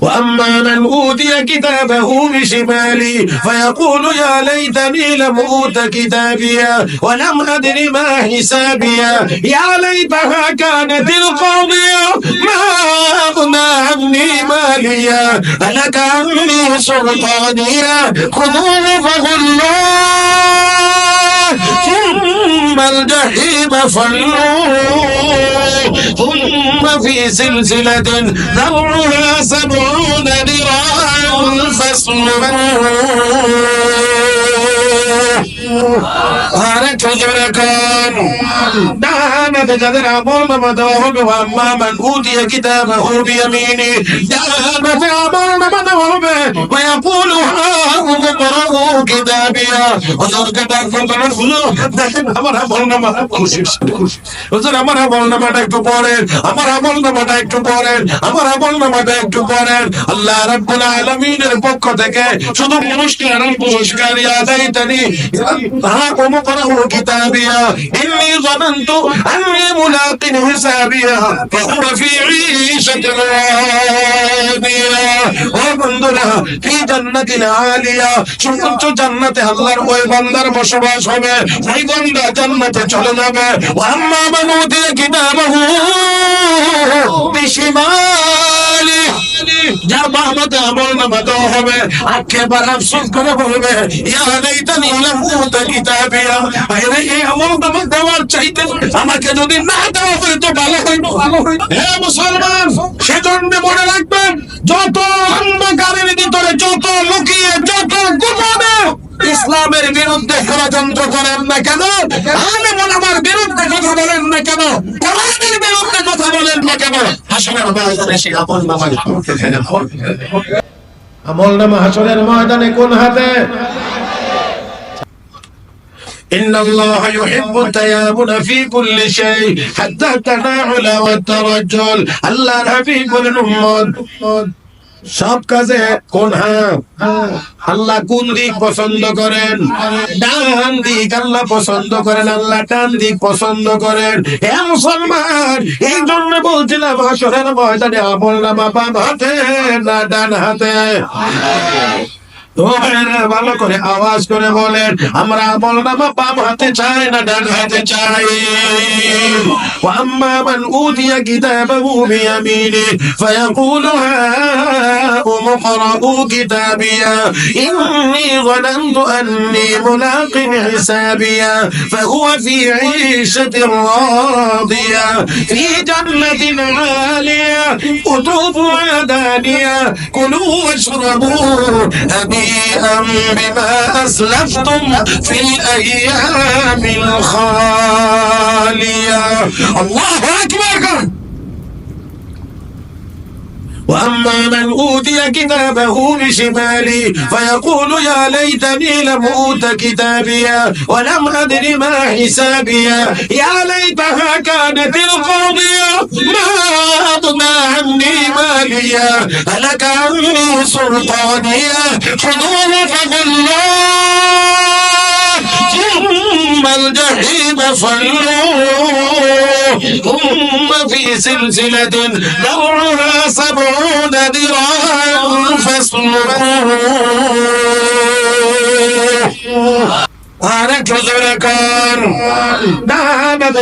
وأما من أوتي كتابه بشمالي فيقول يا ليتني لم أوت كتابيا ولم أدر ما حسابيا يا ليتها كانت القاضية ما أغنى عني ماليا هلك عني سلطانيا خذوه فغلوه. ثم الجحيم صلوه ثم في سلسلة ذرعها سبعون ذراعا فاسلوه আরেক জোরে কোন ডানাতে যাদের আমল নামা দেওয়া হবে আম্মা মান উতিয়া কিতাবাহু বিয়ামিনি ডানাতে আমল নামা দেওয়া হবে ويقول هاؤم اقرءوا كتابيا হুজুরকে ডাকবেন তখন হুজুর দেখেন আমার আমল নামা খুশি খুশি হুজুর আমার আমল নামাটা একটু পড়েন আমার আমল নামাটা একটু পড়েন আমার আমল নামাটা একটু পড়েন আল্লাহ রাব্বুল আলামিনের পক্ষ থেকে শুধু পুরস্কার আর পুরস্কার ইয়াদাইতানি هاكم اقرأوا كتابيا إني ظننت أني ملاق حسابيا فهو في عيشة راضية وبندنا في جنة عالية সমস্ত জান্নাতে আল্লাহর ওই বান্দার বসবাস হবে ওই বান্দা জান্নাতে চলে যাবে ওয়াম্মা মান উতিয়া কিতাবাহু বিশিমালি যার বাহমতে আমল নামা দেওয়া হবে আফসোস করে বলবে এই আমল নামা দেওয়ার চাইতে আমাকে যদি না দেওয়া ভালো হইতো ভালো হইতো মুসলমান সেজন্য মনে রাখবেন যত অন্ধকারের ভিতরে যত লুকিয়ে যত গোপনে ইসলামের বিরুদ্ধে ষড়যন্ত্র করেন না কেন? আলে আমার বিরুদ্ধে কথা বলেন না কেন? কোরআনের বিরুদ্ধে না কেন হাসনের বাজারে সে আপন নামাজ আমল নামা হাসনের ময়দানে কোন হাতে إن الله يحب التيامن في كل شيء حتى التناعل والترجل الله الحبيب الأمة সব কাজে কোন হ্যাঁ। আল্লাহ কোন দিক পছন্দ করেন? ডান দিক আল্লাহ পছন্দ করেন, আল্লাহ টান দিক পছন্দ করেন। হে মুসলমান, এই জন্য বলছিলাম, হাসরের ময়দানে আমল হাতে না ডান হাতে? ভালো করে আওয়াজ করে বলেন আমরা আমল নামা বাম হাতে চাই না ডান হাতে চাই واما من اوتي كتابه بيمينه فيقول هاؤم اقرءوا كتابيا اني ظننت اني ملاق حسابيا فهو في عيشه راضيه في جنه عاليه قطوفها دانيه كلوا واشربوا بريئا بما أسلفتم في الأيام الخالية. الله أكبر. وأما من أوتي كتابه بشمالي فيقول يا ليتني لم أوت كتابيا ولم أدر ما حسابيا. يا ليتها كانت القاضية ما اغنى عني ماليا. هلك عني سلطانيا خذوه فغلوه ثم الجحيم صلوه ثم في سلسلة ذرعها سبعون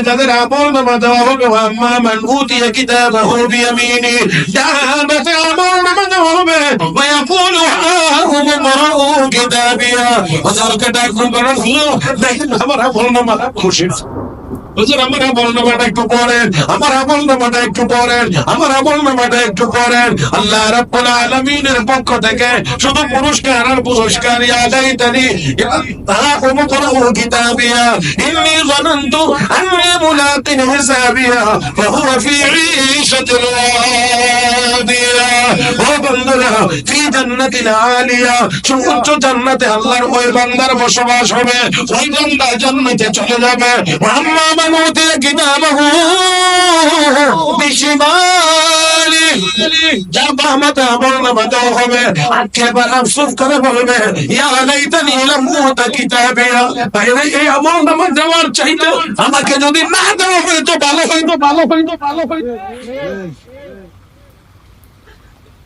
যাদের আমল নামা দেওয়া হবে আম্মা মান উতিয়া কিতাবাহু বিয়ামিনি ডান হাতে আমল নামা দেওয়া হবে ওয়াকুলু হাহুম মারাউ কিতাবিয়া ওয়া যারকা ডাকুম বরাহু দেখেন আমার আমল নামা খুশি হুজুর, আমার আমল নামাটা একটু পড়েন, আমার আমল নামাটা একটু পড়েন, আমার আমল নামাটা একটু পড়েন। আল্লাহ রাব্বুল আলামিনের পক্ষ থেকে শুধু পুরস্কার আর পুরস্কার হুম করহু কিতাবিয়া, ইন্নী আন্নী মুলাকিন হিসাবিয়া, ফাহুয়া ফি ও ফি আলিয়া, সুউচ্চ জান্নাতে আল্লাহর ওই বান্দার বসবাস হবে, ওই বান্দা জান্নাতে চলে যাবে। আমাকে যদি না দেওয়া হইতো ভালো হইতো ভালো হইতো ভালো হইতো ও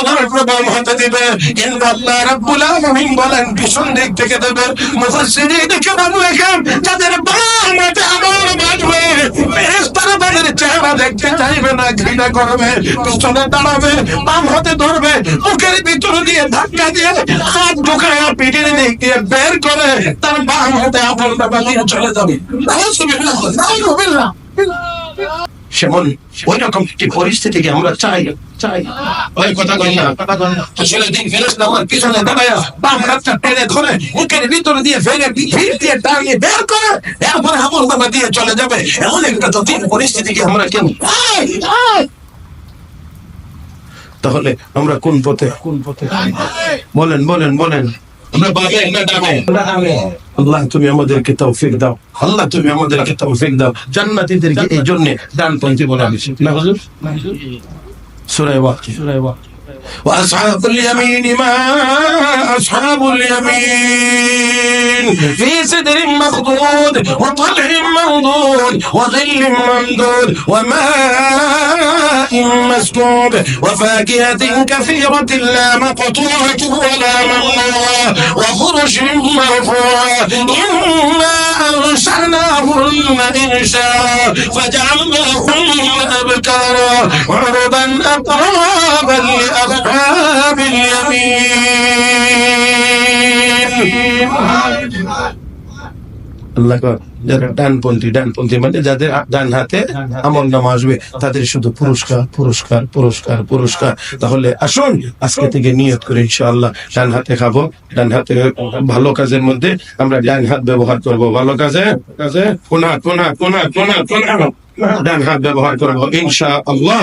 উপরে বাম হাতে দিবে। কিন্তু আল্লাহ রাব্বুল আলামিন বলেন পিছন দিক থেকে দেবে। মুফাসসিরিন দেখে লেখেন যাদের বাম হাতে বাজবে চেহারা দেখতে চাইবে না, ঘৃণা করবে, পিছনে দাঁড়াবে, বাম হাতে ধরবে ভিতরে দিয়ে ধাক্কা দিয়ে হাত ঢুকায় পিঠের দিক দিয়ে বের করে তার বাম হাতে নামা দিয়ে চলে যাবে। নাউজুবিল্লাহ। সেমন ওই রকম একটি পরিস্থিতিকে আমরা চাই? চাই ওই কথা কই না। আসলে দিন আমার পিছনে দাঁড়ায় বাম হাতটা টেনে ধরে মুখের ভিতরে দিয়ে ফেলে ভিড় দিয়ে টানিয়ে বের করে এরপরে আমল নামা দিয়ে চলে যাবে। এমন একটা তো দিন পরিস্থিতিকে আমরা কেন। তাহলে আমরা কোন পথে? কোন পথে? বলেন বলেন বলেন। আমরা বাবে না ডাবে আল্লাহ তুমি আমাদেরকে তৌফিক দাও। আল্লাহ তুমি আমাদেরকে তৌফিক দাও। জান্নাতীদেরকে এই জন্য ডানপন্থী বলা হয়েছে। না হুজুর? সূরা সুরাই সূরা ওয়াকিয়া। وأصحاب اليمين ما أصحاب اليمين. في سدر مخضود وطلع منضود وظل ممدود وماء مسكوب وفاكهة كثيرة لا مقطوعة ولا ممنوعة وفرش مرفوعة إنا أنشأناهن إنشاء فجعلناهن أبكارا عربا أترابا لأصحاب আল্লাহ যারা ডানপন্থী ডানপন্থী মানে যাদের ডান হাতে আমল নামা আসবে তাদের শুধু পুরস্কার পুরস্কার পুরস্কার পুরস্কার। তাহলে আসুন আজকে থেকে নিয়ত করে ইনশাআল্লাহ ডান হাতে খাব। ডান হাতে ভালো কাজের মধ্যে আমরা ডান হাত ব্যবহার করব। ভালো কাজে? কাজে? কোন কোন কোন কোন। ডান হাত ব্যবহার করব ইনশাআল্লাহ।